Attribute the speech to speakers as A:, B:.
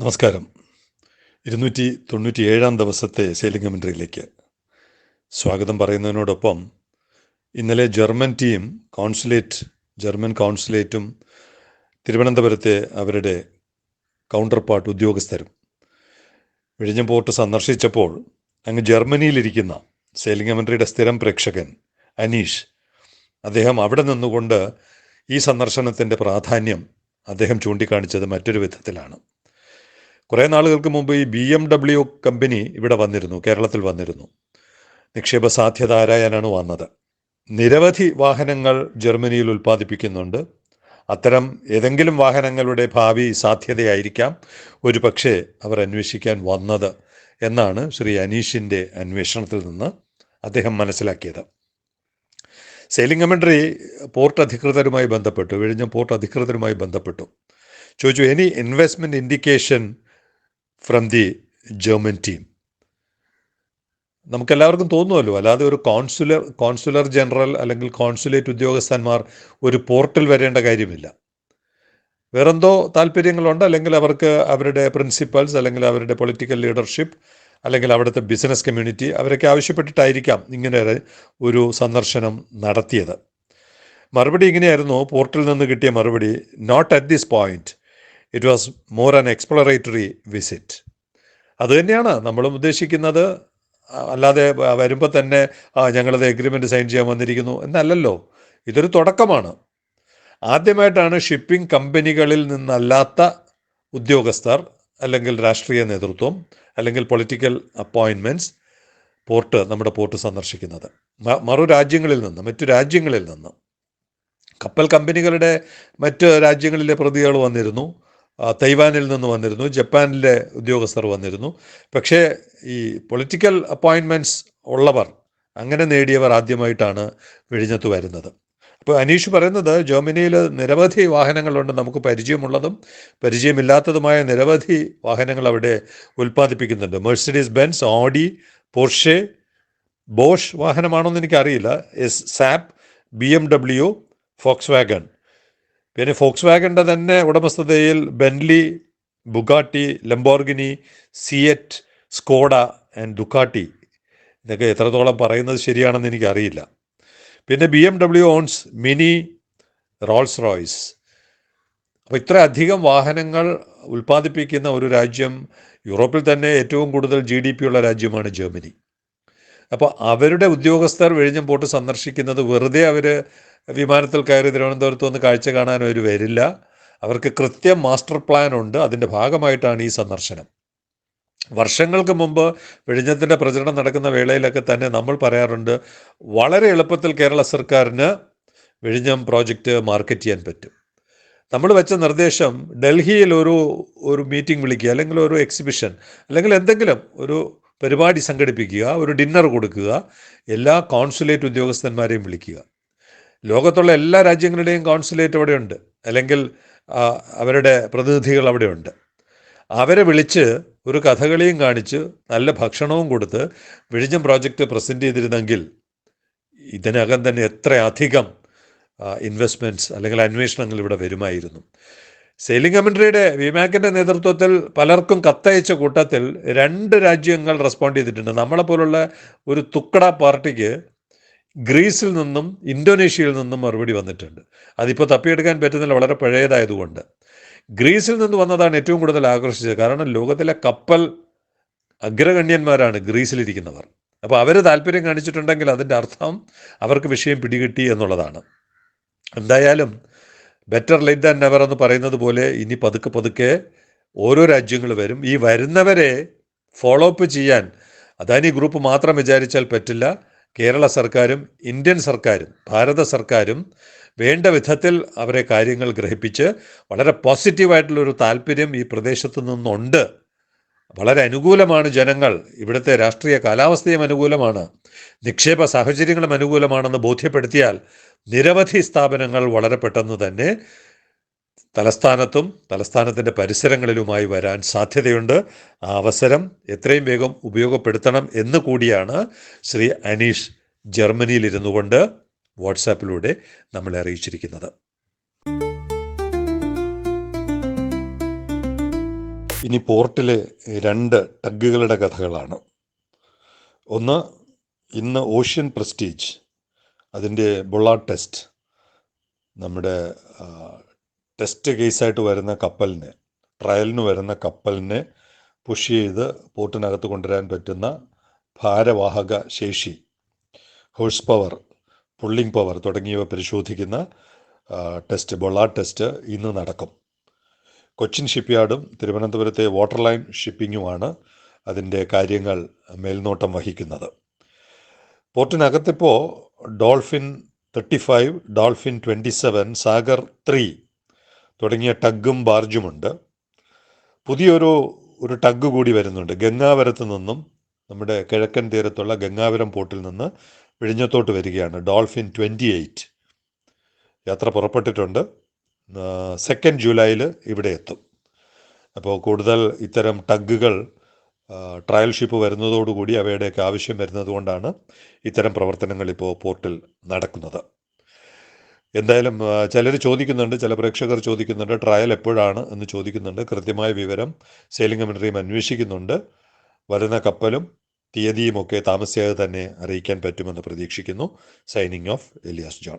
A: നമസ്കാരം. ഇരുന്നൂറ്റി തൊണ്ണൂറ്റി ഏഴാം ദിവസത്തെ സെയിലിംഗ് കമൻട്രിയിലേക്ക് സ്വാഗതം പറയുന്നതിനോടൊപ്പം ഇന്നലെ ജർമ്മൻ ടീം കോൺസുലേറ്റ് ജർമ്മൻ കോൺസുലേറ്റും തിരുവനന്തപുരത്തെ അവരുടെ കൗണ്ടർ പാർട്ട് ഉദ്യോഗസ്ഥരും വിഴിഞ്ഞം പോർട്ട് സന്ദർശിച്ചപ്പോൾ അങ്ങ് ജർമ്മനിയിലിരിക്കുന്ന സെയിലിംഗ് കമൻട്രിയുടെ സ്ഥിരം പ്രേക്ഷകൻ അനീഷ് അദ്ദേഹം അവിടെ നിന്നുകൊണ്ട് ഈ സന്ദർശനത്തിന്റെ പ്രാധാന്യം അദ്ദേഹം ചൂണ്ടിക്കാണിച്ചത് മറ്റൊരു വിധത്തിലാണ്. കുറേ നാളുകൾക്ക് മുമ്പ് ഈ ബി എം ഡബ്ല്യു കമ്പനി ഇവിടെ വന്നിരുന്നു കേരളത്തിൽ വന്നിരുന്നു. നിക്ഷേപ സാധ്യത ആരായാനാണ് വന്നത്? നിരവധി വാഹനങ്ങൾ ജർമ്മനിയിൽ ഉൽപ്പാദിപ്പിക്കുന്നുണ്ട്. അത്തരം ഏതെങ്കിലും വാഹനങ്ങളുടെ ഭാവി സാധ്യതയായിരിക്കാം. ഒരു പക്ഷേ അവർ അന്വേഷിക്കാൻ വന്നത് എന്നാണ് ശ്രീ അനീഷിന്റെ അന്വേഷണത്തിൽ നിന്ന് അദ്ദേഹം മനസ്സിലാക്കിയത്. സെയിലിംഗ് കമൻട്രി പോർട്ട് അധികൃതരുമായി ബന്ധപ്പെട്ടു വിഴിഞ്ഞ പോർട്ട് അധികൃതരുമായി ബന്ധപ്പെട്ടു. ചോദിച്ചു any investment indication from the German team നമുക്കെല്ലാവർക്കും തോന്നുമല്ലോ അല്ലാതെ ഒരു കോൺസുലർ കോൺസുലർ ജനറൽ അല്ലെങ്കിൽ കോൺസുലേറ്റ് ഉദ്യോഗസ്ഥന്മാർ ഒരു പോർട്ടൽ വരേണ്ട കാര്യമില്ല. വേറെന്തോ താല്പര്യങ്ങളുണ്ട് അല്ലെങ്കിൽ അവർക്ക് അവരുടെ പ്രിൻസിപ്പൽസ് അല്ലെങ്കിൽ അവരുടെ പൊളിറ്റിക്കൽ ലീഡർഷിപ്പ് അല്ലെങ്കിൽ അവിടുത്തെ ബിസിനസ് കമ്മ്യൂണിറ്റി അവരൊക്കെ ആവശ്യപ്പെട്ടിട്ടായിരിക്കാം ഇങ്ങനെ ഒരു സന്ദർശനം നടത്തിയത്. മറുപടി ഇങ്ങനെയായിരുന്നു പോർട്ടിൽ നിന്ന് കിട്ടിയ മറുപടി not at this point it was more an exploratory visit അതുതന്നെയാണ് നമ്മളും ഉദ്ദേശിക്കുന്നത്. അല്ലാതെ വരുമ്പോൾ തന്നെ ഞങ്ങളത് എഗ്രിമെന്റ് സൈൻ ചെയ്യാൻ വന്നിരിക്കുന്നു എന്നല്ലല്ലോ. ഇതൊരു തുടക്കമാണ്. ആദ്യമായിട്ടാണ് ഷിപ്പിംഗ് കമ്പനികളിൽ നിന്നല്ലാത്ത ഉദ്യോഗസ്ഥർ അല്ലെങ്കിൽ രാഷ്ട്രീയ നേതൃത്വം അല്ലെങ്കിൽ പൊളിറ്റിക്കൽ അപ്പോയിൻമെന്റ്സ് പോർട്ട് നമ്മുടെ പോർട്ട് സന്ദർശിക്കുന്നത്. മറു രാജ്യങ്ങളിൽ നിന്ന് മറ്റു രാജ്യങ്ങളിൽ നിന്ന്. കപ്പൽ കമ്പനികളുടെ മറ്റ് രാജ്യങ്ങളിലെ പ്രതികൾ വന്നിരുന്നു. തൈവാനിൽ നിന്ന് വന്നിരുന്നു. ജപ്പാനിലെ ഉദ്യോഗസ്ഥർ വന്നിരുന്നു. പക്ഷേ ഈ പൊളിറ്റിക്കൽ അപ്പോയിൻമെന്റ്സ് ഉള്ളവർ അങ്ങനെ നേടിയവർ ആദ്യമായിട്ടാണ് വിഴിഞ്ഞത്ത് വരുന്നത്. അപ്പോൾ അനീഷ് പറയുന്നത് ജർമ്മനിയിൽ നിരവധി വാഹനങ്ങളുണ്ട് നമുക്ക് പരിചയമുള്ളതും പരിചയമില്ലാത്തതുമായ നിരവധി വാഹനങ്ങൾ അവിടെ ഉൽപ്പാദിപ്പിക്കുന്നുണ്ട്. Mercedes Benz Audi Porsche Bosch വാഹനമാണോ എന്ന് എനിക്കറിയില്ല എസ് sap B M W Volkswagen പിന്നെ ഫോക്സ് വാഗന്റെ തന്നെ ഉടമസ്ഥതയിൽ Bentley Bugatti Lamborghini Seat Skoda and Ducati ഇതൊക്കെ എത്രത്തോളം പറയുന്നത് ശരിയാണെന്ന് എനിക്കറിയില്ല. പിന്നെ B M W owns Mini Rolls Royce അപ്പോൾ ഇത്ര അധികം വാഹനങ്ങൾ ഉൽപ്പാദിപ്പിക്കുന്ന ഒരു രാജ്യം യൂറോപ്പിൽ തന്നെ ഏറ്റവും കൂടുതൽ ജി ഡി പി ഉള്ള രാജ്യമാണ് ജർമ്മനി. അപ്പോൾ അവരുടെ ഉദ്യോഗസ്ഥർ വെഴിഞ്ഞം പോട്ട് സന്ദർശിക്കുന്നത് വെറുതെ അവർ വിമാനത്തിൽ കയറി തിരുവനന്തപുരത്ത് വന്ന് കാഴ്ച കാണാൻ അവർ വരില്ല. അവർക്ക് കൃത്യം മാസ്റ്റർ പ്ലാൻ ഉണ്ട്. അതിന്റെ ഭാഗമായിട്ടാണ് ഈ സന്ദർശനം. വർഷങ്ങൾക്ക് മുമ്പ് വിഴിഞ്ഞത്തിന്റെ പ്രചരണം നടക്കുന്ന വേളയിലൊക്കെ തന്നെ നമ്മൾ പറയാറുണ്ട് വളരെ എളുപ്പത്തിൽ കേരള സർക്കാരിന് വിഴിഞ്ഞം പ്രോജക്റ്റ് മാർക്കറ്റ് ചെയ്യാൻ പറ്റും. നമ്മൾ വെച്ച നിർദ്ദേശം ഡൽഹിയിൽ ഒരു ഒരു മീറ്റിംഗ് വിളിക്കുക അല്ലെങ്കിൽ ഒരു എക്സിബിഷൻ അല്ലെങ്കിൽ എന്തെങ്കിലും ഒരു പരിപാടി സംഘടിപ്പിക്കുക ഒരു ഡിന്നർ കൊടുക്കുക എല്ലാ കോൺസുലേറ്റ് ഉദ്യോഗസ്ഥന്മാരെയും വിളിക്കുക. ലോകത്തുള്ള എല്ലാ രാജ്യങ്ങളുടെയും കോൺസുലേറ്റ് അവിടെയുണ്ട്. അല്ലെങ്കിൽ അവരുടെ പ്രതിനിധികൾ അവിടെയുണ്ട്. അവരെ വിളിച്ച് ഒരു കഥകളിയും കാണിച്ച് നല്ല ഭക്ഷണവും കൊടുത്ത് വിഴിഞ്ഞം പ്രോജക്റ്റ് പ്രസന്റ് ചെയ്തിരുന്നെങ്കിൽ ഇതിനകം തന്നെ എത്ര അധികം ഇൻവെസ്റ്റ്മെന്റ്സ് അല്ലെങ്കിൽ അന്വേഷണങ്ങൾ ഇവിടെ വരുമായിരുന്നു. സെയിലിംഗ് കമൻട്രിയുടെ വിമാക്കിന്റെ നേതൃത്വത്തിൽ പലർക്കും കത്തയച്ച കൂട്ടത്തിൽ രണ്ട് രാജ്യങ്ങൾ റെസ്പോണ്ട് ചെയ്തിട്ടുണ്ട്. നമ്മളെപ്പോലുള്ള ഒരു തുക്കട പാർട്ടിക്ക് ഗ്രീസിൽ നിന്നും ഇന്തോനേഷ്യയിൽ നിന്നും മറുപടി വന്നിട്ടുണ്ട്. അതിപ്പോൾ തപ്പിയെടുക്കാൻ പറ്റുന്നില്ല വളരെ പഴയതായതുകൊണ്ട്. ഗ്രീസിൽ നിന്ന് വന്നതാണ് ഏറ്റവും കൂടുതൽ ആകർഷിച്ചത്. കാരണം ലോകത്തിലെ കപ്പൽ അഗ്രഗണ്യന്മാരാണ് ഗ്രീസിലിരിക്കുന്നവർ. അപ്പോൾ അവർ താല്പര്യം കാണിച്ചിട്ടുണ്ടെങ്കിൽ അതിന്റെ അർത്ഥം അവർക്ക് വിഷയം പിടികിട്ടി എന്നുള്ളതാണ്. എന്തായാലും ബെറ്റർ ലൈറ്റ് ദാൻ നെവർ എന്ന് പറയുന്നത് പോലെ ഇനി പതുക്കെ പതുക്കെ ഓരോ രാജ്യങ്ങൾ വരും. ഈ വരുന്നവരെ ഫോളോ അപ്പ് ചെയ്യാൻ അദാനി ഗ്രൂപ്പ് മാത്രം വിചാരിച്ചാൽ പറ്റില്ല. കേരള സർക്കാരും ഇന്ത്യൻ സർക്കാരും ഭാരത സർക്കാരും വേണ്ട വിധത്തിൽ അവരെ കാര്യങ്ങൾ ഗ്രഹിപ്പിച്ച് വളരെ പോസിറ്റീവായിട്ടുള്ളൊരു താല്പര്യം ഈ പ്രദേശത്ത് നിന്നുണ്ട്. വളരെ അനുകൂലമാണ് ജനങ്ങൾ. ഇവിടുത്തെ രാഷ്ട്രീയ കാലാവസ്ഥയും അനുകൂലമാണ്. നിക്ഷേപ സാഹചര്യങ്ങളും അനുകൂലമാണെന്ന് ബോധ്യപ്പെടുത്തിയാൽ നിരവധി സ്ഥാപനങ്ങൾ വളരെ പെട്ടെന്ന് തന്നെ തലസ്ഥാനത്തും തലസ്ഥാനത്തിന്റെ പരിസരങ്ങളിലുമായി വരാൻ സാധ്യതയുണ്ട്. ആ അവസരം എത്രയും വേഗം ഉപയോഗപ്പെടുത്തണം എന്ന് കൂടിയാണ് ശ്രീ അനീഷ് ജർമ്മനിയിലിരുന്നു കൊണ്ട് വാട്സാപ്പിലൂടെ നമ്മളെ അറിയിച്ചിരിക്കുന്നത്. ഇനി പോർട്ടിലെ രണ്ട് ടഗ്ഗുകളുടെ കഥകളാണ്. ഒന്ന് ഇന്ന് ഓഷ്യൻ പ്രസ്റ്റീജ് അതിന്റെ ബുള്ളാ ടെസ്റ്റ് നമ്മുടെ ടെസ്റ്റ് കേസായിട്ട് വരുന്ന കപ്പലിനെ ട്രയലിന് വരുന്ന കപ്പലിനെ പുഷ് ചെയ്ത് പോർട്ടിനകത്ത് കൊണ്ടുവരാൻ പറ്റുന്ന ഭാരവാഹക ശേഷി ഹോഴ്സ് പവർ പുള്ളിംഗ് പവർ തുടങ്ങിയവ പരിശോധിക്കുന്ന ടെസ്റ്റ് ബൊള്ളാർഡ് ടെസ്റ്റ് ഇന്ന് നടക്കും. കൊച്ചിൻ ഷിപ്പ്യാർഡും തിരുവനന്തപുരത്തെ വാട്ടർ ലൈൻ ഷിപ്പിങ്ങുമാണ് അതിന്റെ കാര്യങ്ങൾ മേൽനോട്ടം വഹിക്കുന്നത്. പോർട്ടിനകത്തിപ്പോൾ dolphin thirty five dolphin twenty seven Sagar three തുടങ്ങിയ ടഗ്ഗും ബാർജുമുണ്ട് പുതിയൊരു ഒരു ടഗ് കൂടി വരുന്നുണ്ട്. ഗംഗാവരത്ത് നിന്നും നമ്മുടെ കിഴക്കൻ തീരത്തുള്ള ഗംഗാവരം പോർട്ടിൽ നിന്ന് വിഴിഞ്ഞത്തോട്ട് വരികയാണ്. ഡോൾഫിൻ ട്വന്റി എയ്റ്റ് യാത്ര പുറപ്പെട്ടിട്ടുണ്ട്. സെക്കൻഡ് ജൂലൈയിൽ ഇവിടെ എത്തും. അപ്പോൾ കൂടുതൽ ഇത്തരം ടഗ്ഗുകൾ ട്രയൽ ഷിപ്പ് വരുന്നതോടുകൂടി അവയുടെയൊക്കെ ആവശ്യം വരുന്നതുകൊണ്ടാണ് ഇത്തരം പ്രവർത്തനങ്ങൾ ഇപ്പോൾ പോർട്ടിൽ നടക്കുന്നത്. എന്തായാലും ചിലർ ചോദിക്കുന്നുണ്ട് ചില പ്രേക്ഷകർ ചോദിക്കുന്നുണ്ട് ട്രയൽ എപ്പോഴാണ് എന്ന് ചോദിക്കുന്നുണ്ട്. കൃത്യമായ വിവരം സെയിലിംഗ് കമ്മിറ്ററിയും അന്വേഷിക്കുന്നുണ്ട്. വരുന്ന കപ്പലും തീയതിയും ഒക്കെ താമസിയാതെ തന്നെ അറിയിക്കാൻ പറ്റുമെന്ന് പ്രതീക്ഷിക്കുന്നു. Signing off Elias John